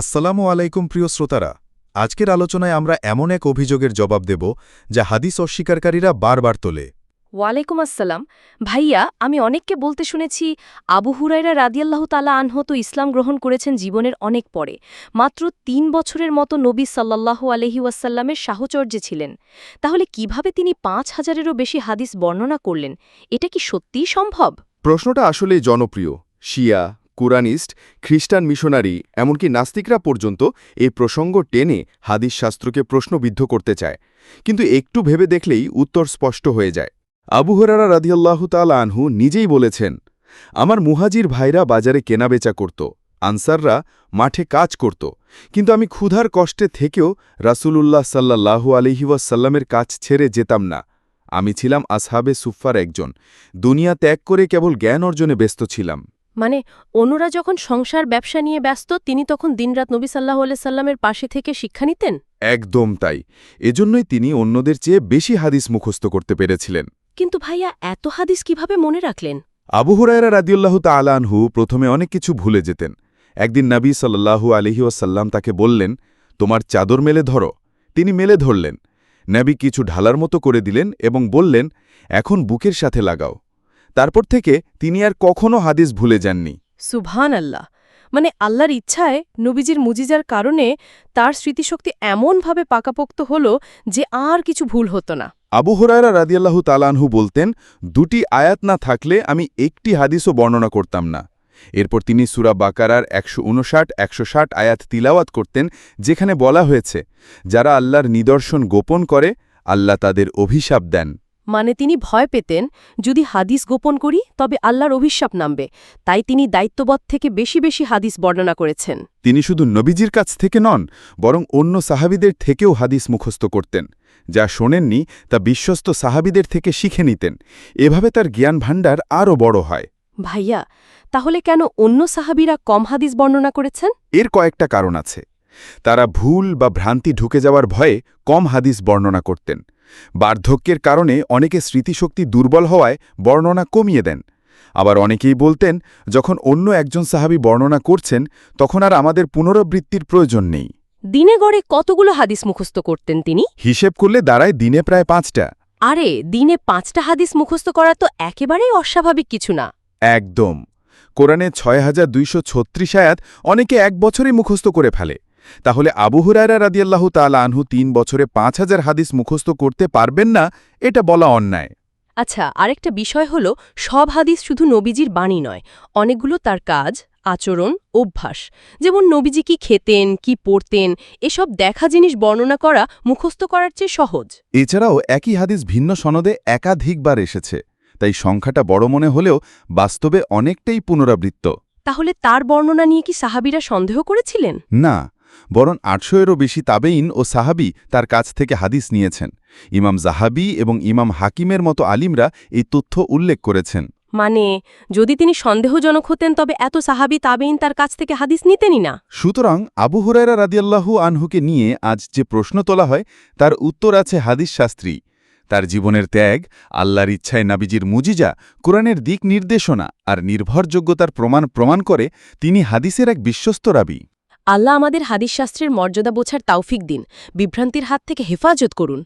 আসসালামু আলাইকুম প্রিয় শ্রোতারা। আজকের আলোচনায় আমরা এমন এক অভিযোগের জবাব দেব যা হাদিস অস্বীকারীরা বারবার তোলে। ওয়ালাইকুম আসসালাম। ভাইয়া আমি অনেককে বলতে শুনেছি আবু হুরাইরা রাদিয়াল্লাহু তালা আনহ তো ইসলাম গ্রহণ করেছেন জীবনের অনেক পরে। মাত্র তিন বছরের মতো নবী সাল্লাল্লাহু আলহি ওয়াসাল্লামের সাহচর্যে ছিলেন। তাহলে কীভাবে তিনি পাঁচ হাজারেরও বেশি হাদিস বর্ণনা করলেন? এটা কি সত্যিই সম্ভব? প্রশ্নটা আসলেই জনপ্রিয় শিয়া কুরানিস্ট, খ্রিস্টান মিশনারি, এমনকি নাস্তিকরা পর্যন্ত এই প্রসঙ্গ টেনে হাদিস শাস্ত্রকে প্রশ্নবিদ্ধ করতে চায়। কিন্তু একটু ভেবে দেখলেই উত্তর স্পষ্ট হয়ে যায়। আবু হরারা রাদিয়াল্লাহু তাআলা আনহু নিজেই বলেছেন, আমার মুহাজির ভাইরা বাজারে কেনাবেচা করত, আনসাররা মাঠে কাজ করত, কিন্তু আমি ক্ষুধার কষ্টে থেকেও রাসূলুল্লাহ সাল্লাল্লাহু আলহি ওয়াসাল্লামের কাজ ছেড়ে যেতাম না। আমি ছিলাম আসহাবে সুফার একজন। দুনিয়া ত্যাগ করে কেবল জ্ঞান অর্জনে ব্যস্ত ছিলাম। মানে অন্যরা যখন সংসার ব্যবসা নিয়ে ব্যস্ত তিনি তখন দিনরাত নবী সাল্লাহ সাল্লামের পাশে থেকে শিক্ষা নিতেন? একদম তাই। এজন্যই তিনি অন্যদের চেয়ে বেশি হাদিস মুখস্থ করতে পেরেছিলেন। কিন্তু ভাইয়া এত হাদিস কীভাবে মনে রাখলেন? আবু হুরায়রা রাদিউল্লাহ তালানহু প্রথমে অনেক কিছু ভুলে যেতেন। একদিন নবী সাল্লাল্লাহু আলহি ওয়াসাল্লাম তাকে বললেন তোমার চাদর মেলে ধরো। তিনি মেলে ধরলেন। নবী কিছু ঢালার মতো করে দিলেন এবং বললেন এখন বুকের সাথে লাগাও। তারপর থেকে তিনি আর কখনও হাদিস ভুলে যাননি। সুবহান আল্লাহ মানে আল্লাহর ইচ্ছায় নবীজির মুজিজার কারণে তার স্মৃতিশক্তি এমনভাবে পাকাপোক্ত হল যে আর কিছু ভুল হতো না। আবু হুরায়রা রাদিয়াল্লাহু তালানহু বলতেন দুটি আয়াত না থাকলে আমি একটি হাদিসও বর্ণনা করতাম না। এরপর তিনি সুরা বাকারার একশো উনষাট একশো ষাট আয়াত তিলাওয়াত করতেন যেখানে বলা হয়েছে যারা আল্লাহর নিদর্শন গোপন করে আল্লাহ তাদের অভিশাপ দেন। মানে তিনি ভয় পেতেন যদি হাদিস গোপন করি তবে আল্লাহর অভিশাপ নামবে। তাই তিনি দায়িত্ববোধ থেকে বেশি বেশি হাদিস বর্ণনা করেছেন। তিনি শুধু নবীজির কাছ থেকে নন বরং অন্য সাহাবিদের থেকেও হাদিস মুখস্থ করতেন। যা শোনেননি তা বিশ্বস্ত সাহাবিদের থেকে শিখে নিতেন। এভাবে তার জ্ঞান ভাণ্ডার আরও বড় হয়। ভাইয়া তাহলে কেন অন্য সাহাবিরা কম হাদিস বর্ণনা করেছেন? এর কয়েকটা কারণ আছে। তারা ভুল বা ভ্রান্তি ঢুকে যাওয়ার ভয়ে কম হাদিস বর্ণনা করতেন। বার্ধক্যের কারণে অনেকে স্মৃতিশক্তি দুর্বল হওয়ায় বর্ণনা কমিয়ে দেন। আবার অনেকেই বলতেন যখন অন্য একজন সাহাবি বর্ণনা করছেন তখন আর আমাদের পুনরাবৃত্তির প্রয়োজন নেই। দিনে গড়ে কতগুলো হাদিস মুখস্থ করতেন তিনি? হিসেব করলে দাঁড়ায় দিনে প্রায় পাঁচটা। আরে দিনে পাঁচটা হাদিস মুখস্থ করা তো একেবারেই অস্বাভাবিক কিছু না। একদম। কোরআনে ছয় হাজার দুইশো ছত্রিশ আয়াত অনেকে এক বছরেই মুখস্থ করে ফেলে। তাহলে আবু হুরায়রা রাদিয়াল্লাহু তাআলা আনহু তিন বছরে পাঁচ হাজার হাদিস মুখস্থ করতে পারবেন না এটা বলা অন্যায়। আচ্ছা আরেকটা বিষয় হল সব হাদিস শুধু নবীজির বাণী নয় অনেকগুলো তার কাজ আচরণ অভ্যাস। যেমন নবীজি কি খেতেন কি পড়তেন এসব দেখা জিনিস বর্ণনা করা মুখস্থ করার চেয়ে সহজ। এছাড়াও একই হাদিস ভিন্ন সনদে একাধিকবার এসেছে তাই সংখ্যাটা বড় মনে হলেও বাস্তবে অনেকটাই পুনরাবৃত্ত। তাহলে তার বর্ণনা নিয়ে কি সাহাবিরা সন্দেহ করেছিলেন? না বরং আটশো এরও বেশি তাবেইন ও সাহাবি তার কাছ থেকে হাদিস নিয়েছেন। ইমাম জাহাবি এবং ইমাম হাকিমের মতো আলিমরা এই তথ্য উল্লেখ করেছেন। মানে যদি তিনি সন্দেহজনক হতেন তবে এত সাহাবি তাবেইন তার কাছ থেকে হাদিস নিতেনই না। সুতরাং আবু হুরায়রা রাদিয়াল্লাহু আনহুকে নিয়ে আজ যে প্রশ্ন তোলা হয় তার উত্তর আছে হাদিস শাস্ত্রী। তার জীবনের ত্যাগ আল্লাহর ইচ্ছায় নাবিজির মুজিজা কোরআনের দিক নির্দেশনা আর নির্ভরযোগ্যতার প্রমাণ প্রমাণ করে তিনি হাদিসের এক বিশ্বস্ত রাবি। আল্লাহ আমাদের হাদিস শাস্ত্রের মর্যাদা বোঝার তাওফিক দিন। বিভ্রান্তির হাত থেকে হেফাজত করুন।